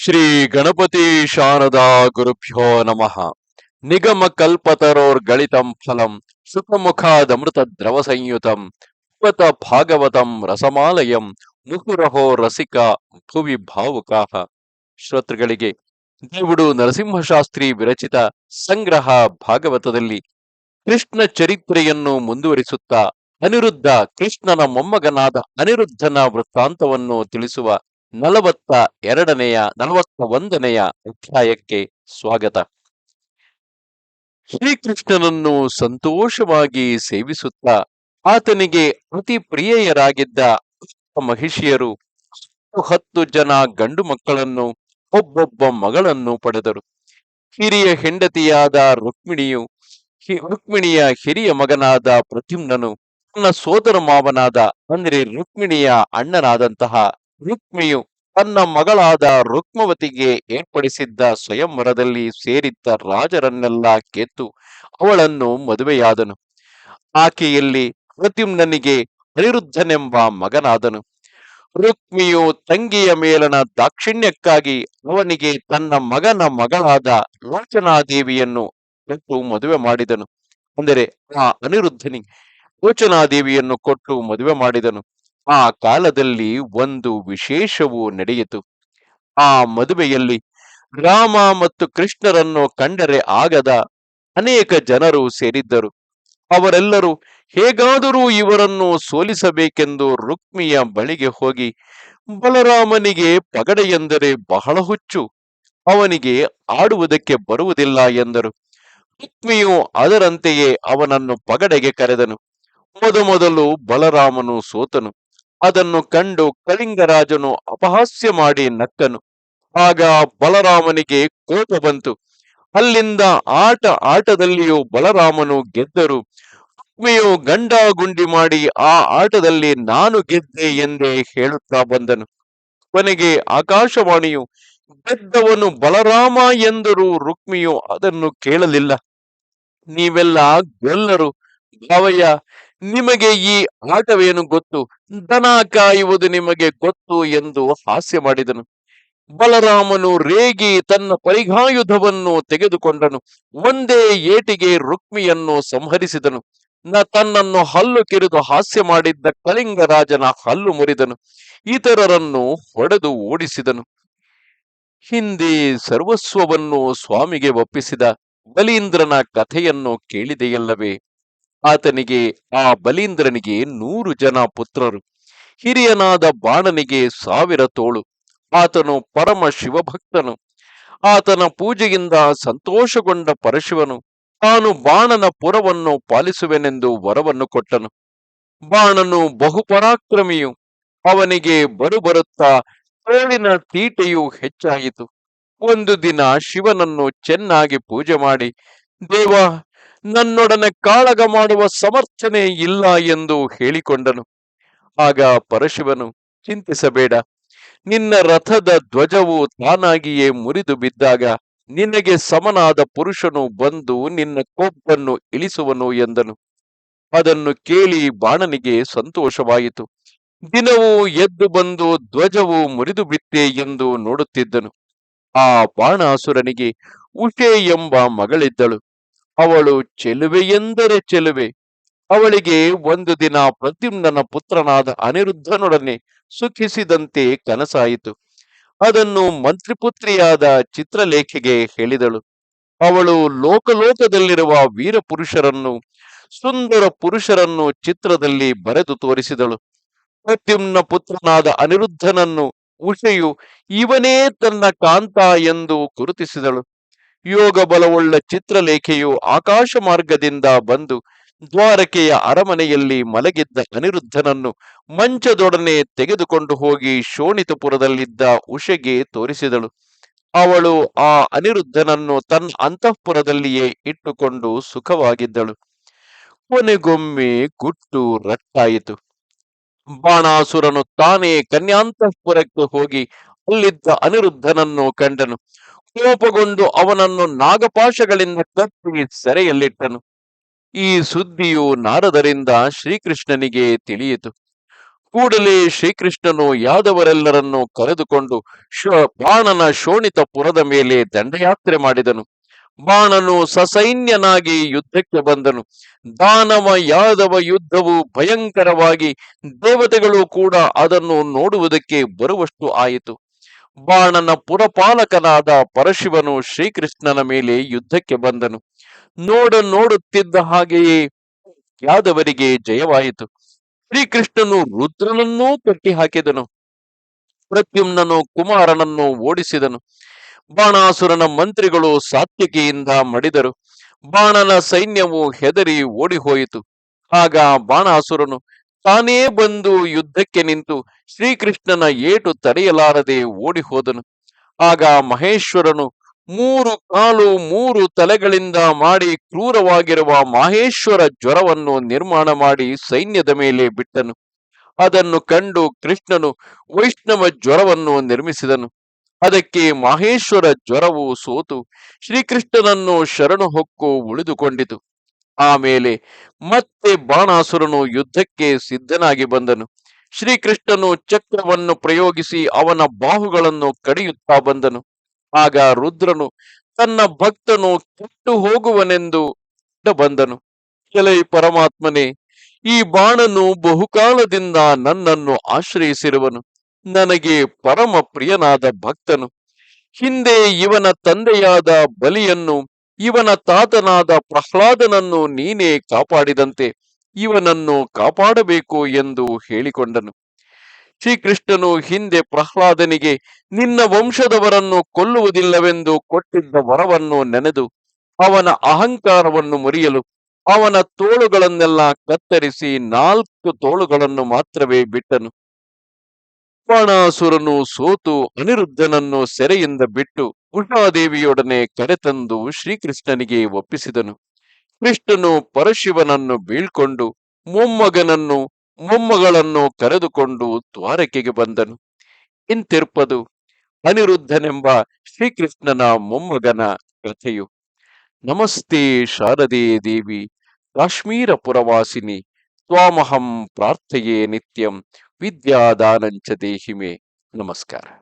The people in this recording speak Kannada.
ಶ್ರೀ ಗಣಪತಿ ಶಾರದಾ ಗುರುಭ್ಯೋ ನಮಃ. ನಿಗಮ ಕಲ್ಪತರೋರ್ಗಳಿತಂ ಫಲಂ ಸುಖಮುಖಾದಮೃತ ದ್ರವ ಸಂಯುತಂ ಪತ ಭಾಗವತಂ ರಸಮಾಲಯಂ, ಮುಹುರಹೋ ರಸಿಕ ಭುವಿ ಭಾವುಕಾಹ. ಶ್ರೋತೃಗಳಿಗೆ, ದೇವುಡು ನರಸಿಂಹಶಾಸ್ತ್ರಿ ವಿರಚಿತ ಸಂಗ್ರಹ ಭಾಗವತದಲ್ಲಿ ಕೃಷ್ಣ ಚರಿತ್ರೆಯನ್ನು ಮುಂದುವರಿಸುತ್ತಾ ಅನಿರುದ್ಧ ಕೃಷ್ಣನ ಮೊಮ್ಮಗನಾದ ಅನಿರುದ್ಧನ ವೃತ್ತಾಂತವನ್ನು ತಿಳಿಸುವ ನಲವತ್ತ ಎರಡನೆಯ, ನಲವತ್ತ ಒಂದನೆಯ ಅಧ್ಯಾಯಕ್ಕೆ ಸ್ವಾಗತ. ಶ್ರೀಕೃಷ್ಣನನ್ನು ಸಂತೋಷವಾಗಿ ಸೇವಿಸುತ್ತಾ ಆತನಿಗೆ ಅತಿ ಪ್ರಿಯೆಯರಾಗಿದ್ದ ಮಹಿಷಿಯರು ಹತ್ತು ಹತ್ತು ಜನ ಗಂಡು ಮಕ್ಕಳನ್ನು, ಒಬ್ಬೊಬ್ಬ ಮಗಳನ್ನು ಪಡೆದರು. ಹಿರಿಯ ಹೆಂಡತಿಯಾದ ರುಕ್ಮಿಣಿಯು ರುಕ್ಮಿಣಿಯ ಹಿರಿಯ ಮಗನಾದ ಪ್ರತಿಮ್ನನು ತನ್ನ ಸೋದರ ಮಾವನಾದ ಅಂದ್ರೆ ರುಕ್ಮಿಣಿಯ ಅಣ್ಣನಾದಂತಹ ರುಕ್ಮಿಯು ತನ್ನ ಮಗಳಾದ ರುಕ್ಮವತಿಗೆ ಏರ್ಪಡಿಸಿದ್ದ ಸ್ವಯಂವರದಲ್ಲಿ ಸೇರಿದ್ದ ರಾಜರನ್ನೆಲ್ಲ ಕೆತ್ತು ಅವಳನ್ನು ಮದುವೆಯಾದನು. ಆಕೆಯಲ್ಲಿ ಪ್ರದ್ಯುಮ್ನನಿಗೆ ಅನಿರುದ್ಧನೆಂಬ ಮಗನಾದನು. ರುಕ್ಮಿಯು ತಂಗಿಯ ಮೇಲನ ದಾಕ್ಷಿಣ್ಯಕ್ಕಾಗಿ ಅವನಿಗೆ ತನ್ನ ಮಗನ ಮಗಳಾದ ಲೋಚನಾದೇವಿಯನ್ನು ಕೊಟ್ಟು ಮದುವೆ ಮಾಡಿದನು. ಅಂದರೆ ಆ ಅನಿರುದ್ಧನಿಗೆ ಲೋಚನಾದೇವಿಯನ್ನು ಕೊಟ್ಟು ಮದುವೆ ಮಾಡಿದನು. ಆ ಕಾಲದಲ್ಲಿ ಒಂದು ವಿಶೇಷವು ನಡೆಯಿತು. ಆ ಮದುವೆಯಲ್ಲಿ ರಾಮ ಮತ್ತು ಕೃಷ್ಣರನ್ನು ಕಂಡರೆ ಆಗದ ಅನೇಕ ಜನರು ಸೇರಿದ್ದರು. ಅವರೆಲ್ಲರೂ, ಹೇಗಾದರೂ ಇವರನ್ನು ಸೋಲಿಸಬೇಕೆಂದು ರುಕ್ಮಿಯ ಬಳಿಗೆ ಹೋಗಿ, ಬಲರಾಮನಿಗೆ ಪಗಡೆ ಎಂದರೆ ಬಹಳ ಹುಚ್ಚು, ಅವನಿಗೆ ಆಡುವುದಕ್ಕೆ ಬರುವುದಿಲ್ಲ ಎಂದರು. ರುಕ್ಮಿಯು ಅದರಂತೆಯೇ ಅವನನ್ನು ಪಗಡೆಗೆ ಕರೆದನು. ಮೊದಮೊದಲು ಬಲರಾಮನು ಸೋತನು. ಅದನ್ನು ಕಂಡು ಕಳಿಂಗರಾಜನು ಅಪಹಾಸ್ಯ ಮಾಡಿ ನಕ್ಕನು. ಆಗ ಬಲರಾಮನಿಗೆ ಕೋಪ ಬಂತು. ಅಲ್ಲಿಂದ ಆಟ ಆಟದಲ್ಲಿಯೂ ಬಲರಾಮನು ಗೆದ್ದರು. ರುಕ್ಮಿಯು ಗಂಡ ಗುಂಡಿ ಮಾಡಿ ಆ ಆಟದಲ್ಲಿ ನಾನು ಗೆದ್ದೆ ಎಂದೇ ಹೇಳುತ್ತಾ ಬಂದನು. ಕೊನೆಗೆ ಆಕಾಶವಾಣಿಯು, ಗೆದ್ದವನು ಬಲರಾಮ ಎಂದರು ರುಕ್ಮಿಯು ಅದನ್ನು ಕೇಳಲಿಲ್ಲ. ನೀವೆಲ್ಲ ಗೆಲ್ಲರು. ಭಾವಯ್ಯ ನಿಮಗೆ ಈ ಆಟವೇನು ಗೊತ್ತು? ದನ ಕಾಯುವುದು ನಿಮಗೆ ಗೊತ್ತು ಎಂದು ಹಾಸ್ಯ ಮಾಡಿದನು. ಬಲರಾಮನು ರೇಗಿ ತನ್ನ ಪರಿಘಾಯುಧವನ್ನು ತೆಗೆದುಕೊಂಡನು. ಒಂದೇ ಏಟಿಗೆ ರುಕ್ಮಿಯನ್ನು ಸಂಹರಿಸಿದನು. ನ ತನ್ನನ್ನು ಹಲ್ಲು ಕಿರಿದು ಹಾಸ್ಯ ಮಾಡಿದ್ದ ಕಳಿಂಗರಾಜನ ಹಲ್ಲು ಮುರಿದನು. ಇತರರನ್ನು ಹೊಡೆದು ಓಡಿಸಿದನು. ಹಿಂದೆ ಸರ್ವಸ್ವವನ್ನು ಸ್ವಾಮಿಗೆ ಒಪ್ಪಿಸಿದ ಬಲೀಂದ್ರನ ಕಥೆಯನ್ನು ಕೇಳಿದೆಯಲ್ಲವೇ? ಆತನಿಗೆ, ಆ ಬಲೀಂದ್ರನಿಗೆ ನೂರು ಜನ ಪುತ್ರರು. ಹಿರಿಯನಾದ ಬಾಣನಿಗೆ ಸಾವಿರ ತೋಳು. ಆತನು ಪರಮ ಶಿವಭಕ್ತನು. ಆತನ ಪೂಜೆಯಿಂದ ಸಂತೋಷಗೊಂಡ ಪರಶಿವನು. ತಾನು ಬಾಣನ ಪುರವನ್ನು ಪಾಲಿಸುವೆನೆಂದು ವರವನ್ನು ಕೊಟ್ಟನು. ಬಾಣನು ಬಹುಪರಾಕ್ರಮಿಯು. ಅವನಿಗೆ ಬರುಬರುತ್ತಾ ತೋಳಿನ ತೀಟೆಯು ಹೆಚ್ಚಾಯಿತು. ಒಂದು ದಿನ ಶಿವನನ್ನು ಚೆನ್ನಾಗಿ ಪೂಜೆ ಮಾಡಿ, ದೇವ ನನ್ನೊಡನೆ ಕಾಳಗ ಮಾಡುವ ಸಮರ್ಥನೆ ಇಲ್ಲ ಎಂದು ಹೇಳಿಕೊಂಡನು. ಆಗ ಪರಶಿವನು, ಚಿಂತಿಸಬೇಡ. ನಿನ್ನ ರಥದ ಧ್ವಜವು ತಾನಾಗಿಯೇ ಮುರಿದು ಬಿದ್ದಾಗ ನಿನಗೆ ಸಮನಾದ ಪುರುಷನು ಬಂದು ನಿನ್ನ ಕೊಬ್ಬನ್ನು ಇಳಿಸುವನು ಎಂದನು. ಅದನ್ನು ಕೇಳಿ ಬಾಣನಿಗೆ ಸಂತೋಷವಾಯಿತು. ದಿನವೂ ಎದ್ದು ಬಂದು ಧ್ವಜವು ಮುರಿದು ಬಿತ್ತೆ ಎಂದು ನೋಡುತ್ತಿದ್ದನು. ಆ ಬಾಣಾಸುರನಿಗೆ, ಉಷೆ ಎಂಬ ಮಗಳಿದ್ದಳು. ಅವಳು ಚೆಲುವೆಯೆಂದರೆ ಚೆಲುವೆ. ಅವಳಿಗೆ ಒಂದು ದಿನ ಪ್ರದ್ಯುಮ್ನನ ಪುತ್ರನಾದ ಅನಿರುದ್ಧನೊಡನೆ ಸುಖಿಸಿದಂತೆ ಕನಸಾಯಿತು. ಅದನ್ನು ಮಂತ್ರಿಪುತ್ರಿಯಾದ ಚಿತ್ರಲೇಖೆಗೆ ಹೇಳಿದಳು. ಅವಳು ಲೋಕಲೋಕದಲ್ಲಿರುವ ವೀರ ಪುರುಷರನ್ನು ಸುಂದರ ಪುರುಷರನ್ನು ಚಿತ್ರದಲ್ಲಿ ಬರೆದು ತೋರಿಸಿದಳು. ಪ್ರದ್ಯುಮ್ನ ಪುತ್ರನಾದ ಅನಿರುದ್ಧನನ್ನು ಉಷೆಯು ಇವನೇ ತನ್ನ ಕಾಂತ ಎಂದು ಗುರುತಿಸಿದಳು. ಯೋಗ ಬಲವುಳ್ಳ ಚಿತ್ರಲೇಖೆಯು ಆಕಾಶ ಮಾರ್ಗದಿಂದ ಬಂದು ದ್ವಾರಕೆಯ ಅರಮನೆಯಲ್ಲಿ ಮಲಗಿದ್ದ ಅನಿರುದ್ಧನನ್ನು ಮಂಚದೊಡನೆ ತೆಗೆದುಕೊಂಡು ಹೋಗಿ ಶೋಣಿತಪುರದಲ್ಲಿದ್ದ ಉಷೆಗೆ ತೋರಿಸಿದಳು. ಅವಳು ಆ ಅನಿರುದ್ಧನನ್ನು ತನ್ನ ಅಂತಃಪುರದಲ್ಲಿಯೇ ಇಟ್ಟುಕೊಂಡು ಸುಖವಾಗಿದ್ದಳು. ಕೊನೆಗೊಮ್ಮೆ ಗುಟ್ಟು ರಟ್ಟಾಯಿತು. ಬಾಣಾಸುರನು ತಾನೇ ಕನ್ಯಾಂತಃಪುರಕ್ಕೆ ಹೋಗಿ ಅಲ್ಲಿದ್ದ ಅನಿರುದ್ಧನನ್ನು ಕಂಡನು. ಕೋಪಗೊಂಡು ಅವನನ್ನು ನಾಗಪಾಶಗಳಿಂದ ಕತ್ತಿ ಸೆರೆಯಲ್ಲಿಟ್ಟನು. ಈ ಸುದ್ದಿಯು ನಾರದರಿಂದ ಶ್ರೀಕೃಷ್ಣನಿಗೆ ತಿಳಿಯಿತು. ಕೂಡಲೇ ಶ್ರೀಕೃಷ್ಣನು ಯಾದವರೆಲ್ಲರನ್ನು ಕರೆದುಕೊಂಡು ಶ, ಬಾಣನ ಶೋಣಿತಪುರದ ಮೇಲೆ ದಂಡಯಾತ್ರೆ ಮಾಡಿದನು. ಬಾಣನು ಸಸೈನ್ಯನಾಗಿ ಯುದ್ಧಕ್ಕೆ ಬಂದನು. ದಾನವ ಯಾದವ ಯುದ್ಧವು ಭಯಂಕರವಾಗಿ ದೇವತೆಗಳು ಕೂಡ ಅದನ್ನು ನೋಡುವುದಕ್ಕೆ ಬರುವಷ್ಟು ಆಯಿತು. ಬಾಣನ ಪುರಪಾಲಕನಾದ ಪರಶಿವನು ಶ್ರೀಕೃಷ್ಣನ ಮೇಲೆ ಯುದ್ಧಕ್ಕೆ ಬಂದನು. ನೋಡ, ನೋಡುತ್ತಿದ್ದ ಹಾಗೆಯೇ ಯಾದವರಿಗೆ ಜಯವಾಯಿತು. ಶ್ರೀಕೃಷ್ಣನು ರುದ್ರನನ್ನೂ ಕಟ್ಟಿ ಹಾಕಿದನು ಪ್ರತ್ಯುಮ್ನನು ಕುಮಾರನನ್ನು ಓಡಿಸಿದನು. ಬಾಣಾಸುರನ ಮಂತ್ರಿಗಳು ಸಾತ್ವಿಕೆಯಿಂದ ಮಡಿದರು. ಬಾಣನ ಸೈನ್ಯವು ಹೆದರಿ ಓಡಿಹೋಯಿತು. ಆಗ ಬಾಣಾಸುರನು ತಾನೇ ಬಂದು ಯುದ್ಧಕ್ಕೆ ನಿಂತು ಶ್ರೀಕೃಷ್ಣನ ಏಟು ತಡೆಯಲಾರದೆ ಓಡಿ ಹೋದನು ಆಗ ಮಹೇಶ್ವರನು ಮೂರು ಕಾಲು ಮೂರು ತಲೆಗಳಿಂದ ಮಾಡಿ ಕ್ರೂರವಾಗಿರುವ ಮಹೇಶ್ವರ ಜ್ವರವನ್ನು ನಿರ್ಮಾಣ ಮಾಡಿ ಸೈನ್ಯದ ಮೇಲೆ ಬಿಟ್ಟನು. ಅದನ್ನು ಕಂಡು ಕೃಷ್ಣನು ವೈಷ್ಣವ ಜ್ವರವನ್ನು ನಿರ್ಮಿಸಿದನು. ಅದಕ್ಕೆ ಮಹೇಶ್ವರ ಜ್ವರವು ಸೋತು. ಶ್ರೀಕೃಷ್ಣನನ್ನು ಶರಣು ಹೊಕ್ಕು ಉಳಿದುಕೊಂಡಿತು. ಆಮೇಲೆ ಮತ್ತೆ ಬಾಣಾಸುರನು ಯುದ್ಧಕ್ಕೆ ಸಿದ್ಧನಾಗಿ ಬಂದನು. ಶ್ರೀಕೃಷ್ಣನು ಚಕ್ರವನ್ನು ಪ್ರಯೋಗಿಸಿ ಅವನ ಬಾಹುಗಳನ್ನು ಕಡಿಯುತ್ತಾ ಬಂದನು. ಆಗ ರುದ್ರನು ತನ್ನ ಭಕ್ತನು ಕೆಟ್ಟು ಹೋಗುವನೆಂದು ಬಂದನು. ಕೆಲೈ ಪರಮಾತ್ಮನೇ, ಈ ಬಾಣನು ಬಹುಕಾಲದಿಂದ ನನ್ನನ್ನು ಆಶ್ರಯಿಸಿರುವನು. ನನಗೆ ಪರಮ ಪ್ರಿಯನಾದ ಭಕ್ತನು. ಹಿಂದೆ ಇವನ ತಂದೆಯಾದ ಬಲಿಯನ್ನು ಇವನ ತಾತನಾದ ಪ್ರಹ್ಲಾದನನ್ನು ನೀನೇ ಕಾಪಾಡಿದಂತೆ, ಇವನನ್ನು ಕಾಪಾಡಬೇಕು ಎಂದು ಹೇಳಿಕೊಂಡನು. ಶ್ರೀಕೃಷ್ಣನು ಹಿಂದೆ ಪ್ರಹ್ಲಾದನಿಗೆ, ನಿನ್ನ ವಂಶದವರನ್ನು ಕೊಲ್ಲುವುದಿಲ್ಲವೆಂದು ಕೊಟ್ಟಿದ್ದ ವರವನ್ನು ನೆನೆದು, ಅವನ ಅಹಂಕಾರವನ್ನು ಮುರಿಯಲು, ಅವನ ತೋಳುಗಳನ್ನೆಲ್ಲ ಕತ್ತರಿಸಿ ನಾಲ್ಕು ತೋಳುಗಳನ್ನು ಮಾತ್ರವೇ ಬಿಟ್ಟನು. ಬಾಣಾಸುರನು ಸೋತು ಅನಿರುದ್ಧನನ್ನು ಸೆರೆಯಿಂದ ಬಿಟ್ಟು ಉಷಾದೇವಿಯೊಡನೆ ಕರೆತಂದು ಶ್ರೀಕೃಷ್ಣನಿಗೆ ಒಪ್ಪಿಸಿದನು. ಕೃಷ್ಣನು ಪರಶಿವನನ್ನು ಬೀಳ್ಕೊಂಡು ಮೊಮ್ಮಗನನ್ನು, ಮೊಮ್ಮಗಳನ್ನು ಕರೆದುಕೊಂಡು ದ್ವಾರಕೆಗೆ ಬಂದನು. ಇಂತಿರ್ಪದು ಅನಿರುದ್ಧನೆಂಬ ಶ್ರೀಕೃಷ್ಣನ ಮೊಮ್ಮಗನ ಕಥೆಯು. ನಮಸ್ತೆ ಶಾರದೇ ದೇವಿ ಕಾಶ್ಮೀರ ಪುರವಾಸಿನಿ ತ್ವಾಮಹಂ ಪ್ರಾರ್ಥೆಯೇ ನಿತ್ಯಂ ವಿದ್ಯಾದಾನಂಚ ದೇಹಿಮೆ. ನಮಸ್ಕಾರ.